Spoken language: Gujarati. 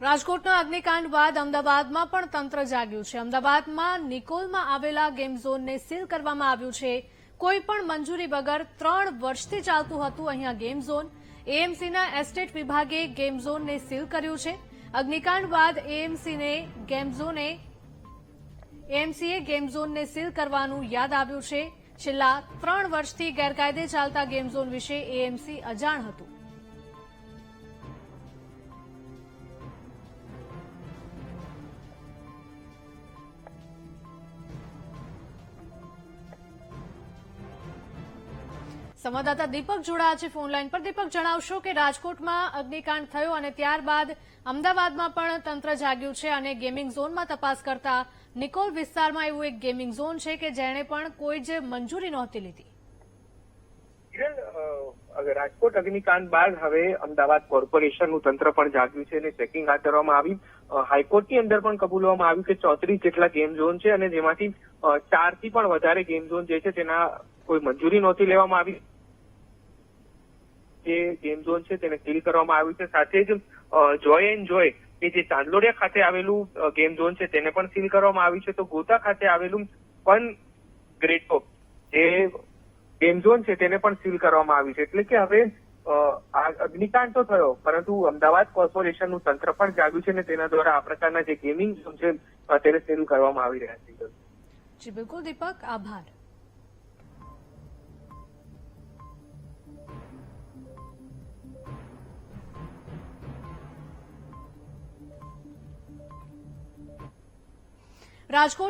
રાજકોટના અગ્નિકાંડ બાદ અમદાવાદમાં પણ તંત્ર જાગ્યું છે. અમદાવાદમાં નિકોલમાં આવેલા ગેમ ઝોનને સીલ કરવામાં આવ્યું છે. કોઈ પણ મંજૂરી વગર ત્રણ વર્ષથી ચાલતું હતું અહીંયા ગેમ ઝોન. એએમસીના એસ્ટેટ વિભાગે ગેમ ઝોનને સીલ કર્યું છે. અગ્નિકાંડ બાદ એએમસીને ગેમ ઝોને એએમસીએ ગેમ ઝોનને સીલ કરવાનું યાદ આવ્યું છે. છેલ્લા ત્રણ વર્ષથી ગેરકાયદે ચાલતા ગેમ ઝોન વિશે એએમસી અજાણ હતું. સંવાદદાતા દીપક જોડાયા છે ફોનલાઈન પર. દીપક, જણાવશો કે રાજકોટમાં અગ્નિકાંડ થયો અને ત્યારબાદ અમદાવાદમાં પણ તંત્ર જાગ્યું છે અને ગેમિંગ ઝોનમાં તપાસ કરતા નિકોલ વિસ્તારમાં એવું એક ગેમિંગ ઝોન છે કે જેણે પણ કોઈ જ મંજૂરી નહોતી લીધી. રાજકોટ અગ્નિકાંડ બાદ હવે અમદાવાદ કોર્પોરેશનનું તંત્ર પણ જાગ્યું છે અને ચેકિંગ હાથ ધરવામાં આવી. હાઈકોર્ટની અંદર પણ કબૂલવામાં આવ્યું કે ચોત્રીસ જેટલા ગેમ ઝોન છે અને જેમાંથી ચારથી પણ વધારે ગેમ ઝોન જે છે તેના કોઈ મંજૂરી નહોતી લેવામાં આવી. જે ગેમ ઝોન છે તેને સીલ કરવામાં આવ્યું છે. સાથે જ જોય એન્ડ જોય કે જે ચાંદલોડિયા ખાતે આવેલું ગેમ ઝોન છે તેને પણ સીલ કરવામાં આવ્યું છે. તો ગોતા ખાતે આવેલું પણ ગ્રેટો જે ગેમ ઝોન છે તેને પણ સીલ કરવામાં આવ્યું છે. એટલે કે હવે અગ્નિકાંડ તો થયો, પરંતુ અમદાવાદ કોર્પોરેશનનું તંત્ર પણ જાગ્યું છે અને તેના દ્વારા આ પ્રકારના જે ગેમિંગ ઝોન છે તેને સીલ કરવામાં આવી રહ્યા છે. જી, બિલકુલ, દીપક. આભાર. રાજકોટ